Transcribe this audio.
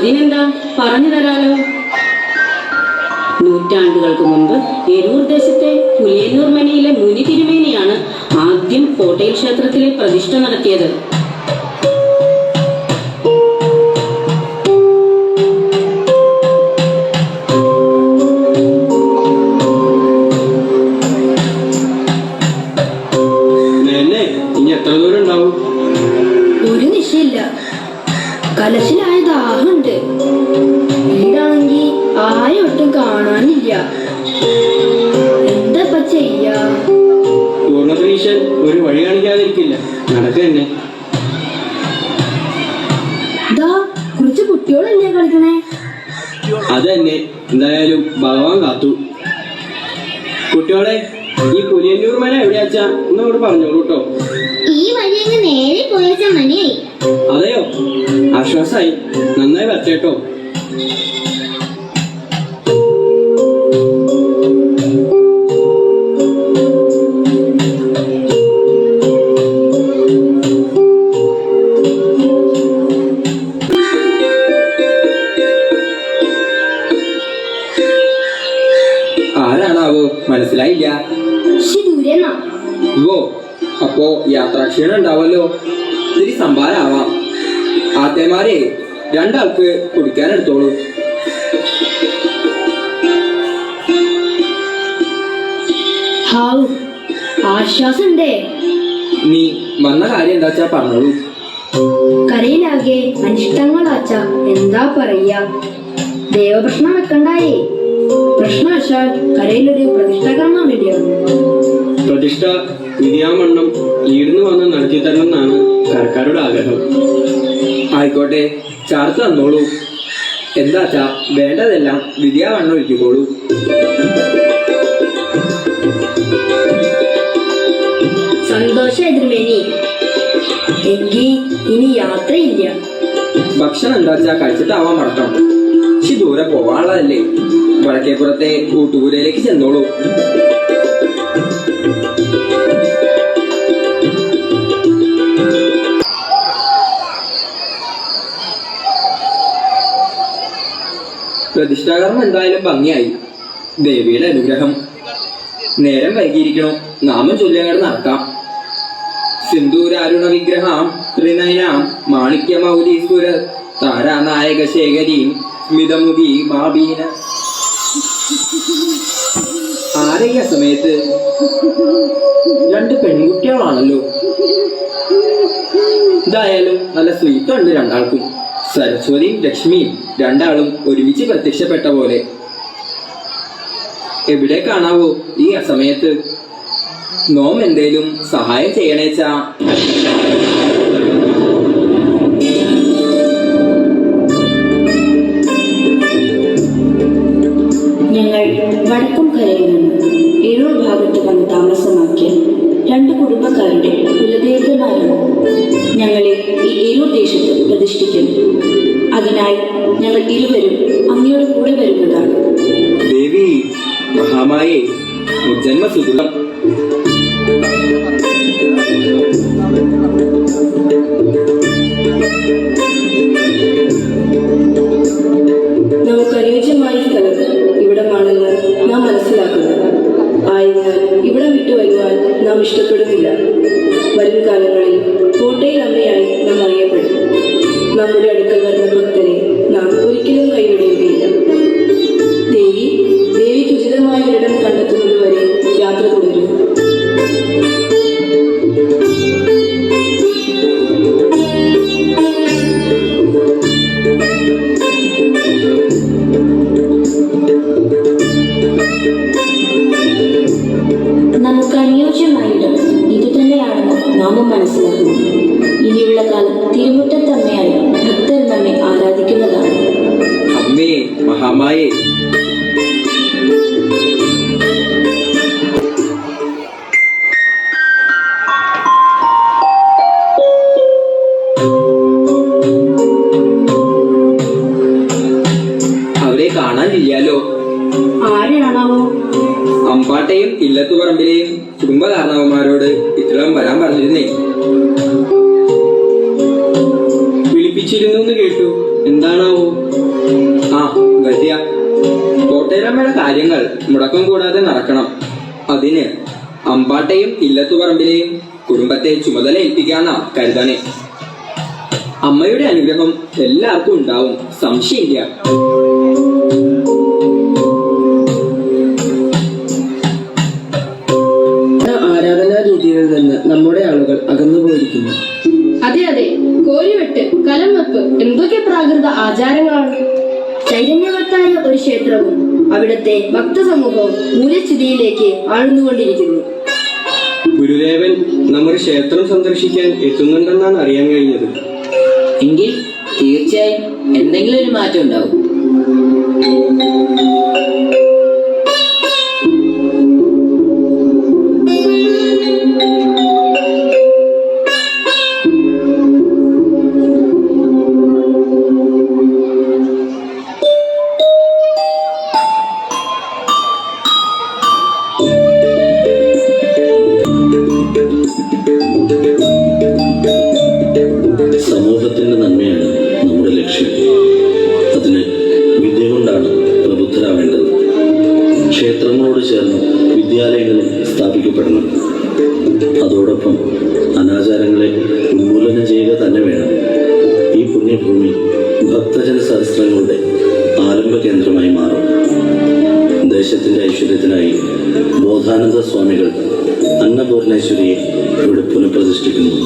അതിനെന്താ പറഞ്ഞു തരാലോ? നൂറ്റാണ്ടുകൾക്ക് മുൻപ് എരൂർ ദേശത്തെ പുലിയന്നൂർ മനയിലെ മുനി തിരുമേനിയാണ് ആദ്യം കോട്ടയിൽ ക്ഷേത്രത്തിലെ പ്രതിഷ്ഠ നടത്തിയത്. പൂർണപരീക്ഷൻ ഒരു വഴി കാണിക്കാതിരിക്കില്ല. നടക്ക തന്നെ ദാ കുറച്ച് കുട്ടികളല്ലേ കളിക്കണേ. അതന്നെ. എന്തായാലും ഭഗവാൻ കാത്തു. കുട്ടികളെ ഈ പുലിയന്നൂർ മന എവിടെയാച്ചാ എന്നോട് പറഞ്ഞോളൂ കേട്ടോ ഈ വഴി നേരെ പോയച്ച മണിയായി അതെയോ? ആശ്വാസായി. നന്നായി വരട്ടെ ആരാണാവോ അപ്പോ യാത്രാക്ഷീണം ഉണ്ടാവല്ലോ. ഇത്തിരി സംഭാരമാവാം ആത്തേമാരെ രണ്ടാൾക്ക് കുടിക്കാൻ എടുത്തോളൂ. ഹാവു ആശ്വാസണ്ടേ നീ വന്ന കാര്യം എന്താച്ചാ പറഞ്ഞോളൂ. കരയിലാകെ അനിഷ്ടങ്ങളാച്ച എന്താ പറയാ? ദേവപ്രശ്നം വെക്കണ്ടായേ. പ്രശ്നവശാൽ കരയിലൊരു പ്രതിഷ്ഠ കാണാൻ വേണ്ടിയാണ് പ്രതിഷ്ഠ വിധിയാമണ്ണം ഈടുന്നു വന്ന് നടത്തി തരണം എന്നാണ് സർക്കാരുടെ ആഗ്രഹം. ആയിക്കോട്ടെ ചാർത്ത് തന്നോളൂ. എന്താച്ചാ വേണ്ടതെല്ലാം വിധിയാവണ്ണം ഒഴിക്കോളൂ സന്തോഷം എതിർമേനി. ഇനി യാത്രയില്ല. ഭക്ഷണം എന്താച്ചാ കഴിച്ചിട്ടാവാൻ മറക്കണം ദൂരെ പോവാനുള്ളതല്ലേ? വടക്കേപ്പുറത്തെ കൂട്ടുകൂരയിലേക്ക് ചെന്നോളൂ. പ്രതിഷ്ഠാകർമ്മം എന്തായാലും ഭംഗിയായി. ദേവിയുടെ അനുഗ്രഹം. നേരം വൈകിയിരിക്കണം. നാമം ചൊല്ലിയങ്ങോട്ട് നടക്കാം സിന്ദൂരാരുണ വിഗ്രഹാം ത്രിനയനാം മാണിക്യമൗലീശ്വര താരാനായക ശേഖരീം സ്മിതമുഖി മാബീന. ആരെയ സമയത്ത് രണ്ട് പെൺകുട്ടികളാണല്ലോ. എന്തായാലും നല്ല സ്വീറ്റുണ്ട് രണ്ടാൾക്കും. സരസ്വതിയും ലക്ഷ്മിയും രണ്ടാളും ഒരുമിച്ച് പ്രത്യക്ഷപ്പെട്ട പോലെ. എവിടെ കാണാവോ ഈ അസമയത്ത്? നോം എന്തേലും സഹായം ചെയ്യണേച്ച. ഞങ്ങൾ വടക്കം കരയിൽ നിന്ന് ഏഴൂർ ഭാഗത്ത് വന്ന് താമസമാക്കിയ രണ്ട് കുടുംബക്കാരുടെ കുലദേവതമാരാണ് ഞങ്ങളെ ഈ ഏഴു ദേശത്ത് പ്രതിഷ്ഠിക്കുന്നു. അതിനായി ഞങ്ങൾ ഇരുവരും അങ്ങയുടെ കൂടെ വരുന്നതാണ്. ദേവി മഹാമായേ മുജന്മ നമ്മുടെ അടുക്കൽ വരുന്ന ഭക്തരെ നാം ഒരിക്കലും കൈവിടുകയില്ല ദേവി ദേവിക്ക് ഉചിതമായ ഒരിടം കണ്ടെത്തുന്നതുവരെ യാത്ര തുടരും. നമുക്ക് അനുയോജ്യമായ ഇടം ഇതുതന്നെയാണെന്ന് നാമും മനസ്സിലാക്കുന്നു. ഇനിയുള്ള കാലം തിരുമുറ്റത്തമ്മയായി മഹാമായേ അവരെ കാണാനില്ലാലോ ആരെയാണാവോ? അമ്പാട്ടയും ഇല്ലത്തുപറമ്പിലെയും കുടുംബകാരണവന്മാരോട് ഇത്രയും വരാൻ പറഞ്ഞിരുന്നേ. വിളിപ്പിച്ചിരുന്നു കേട്ടു. എന്താണാവോ? സുഭദ്രമ്മയുടെ കാര്യങ്ങൾ മുടക്കം കൂടാതെ നടക്കണം. അതിന് അമ്പാട്ടയും ഇല്ലത്തുപറമ്പിലെയും കുടുംബത്തെ ചുമതല ഏൽപ്പിക്കാന്ന കരുതാനെ അമ്മയുടെ അനുഗ്രഹം എല്ലാവർക്കും ഉണ്ടാവും. സംശയമില്ല. ആരാധനാ രീതികളിൽ നിന്ന് നമ്മുടെ ആളുകൾ അകന്നുപോയിരിക്കുന്നു അതെ അതെ. കോരിവെട്ട് കലം വെപ്പ് എന്തൊക്കെ പ്രാകൃത ആചാരങ്ങളാണ്? ചൈതന്യവത്തായ ഒരു ക്ഷേത്രവും അവിടുത്തെ ഭക്തസമൂഹവും മൂലസ്ഥിതിയിലേക്ക് ആഴ്ന്നുകൊണ്ടിരിക്കുന്നു. ഗുരുദേവൻ നമ്മുടെ ക്ഷേത്രം സന്ദർശിക്കാൻ എത്തുന്നുണ്ടെന്നാണ് അറിയാൻ കഴിഞ്ഞത്. എങ്കിൽ തീർച്ചയായും എന്തെങ്കിലും ഒരു മാറ്റം ഉണ്ടാവും. ക്ഷേത്രങ്ങളോട് ചേർന്ന് വിദ്യാലയങ്ങളും സ്ഥാപിക്കപ്പെടണം. അതോടൊപ്പം അനാചാരങ്ങളെ ഉന്മൂലനം ചെയ്യുക തന്നെ വേണം. ഈ പുണ്യഭൂമി ഭക്തജന സഹസ്രങ്ങളുടെ ആരംഭ കേന്ദ്രമായി മാറും. ദേശത്തിന്റെ ഐശ്വര്യത്തിനായി ബോധാനന്ദ സ്വാമികൾ അന്നപൂർണേശ്വരിയെ ഇവിടെ പുനഃപ്രതിഷ്ഠിക്കുന്നു.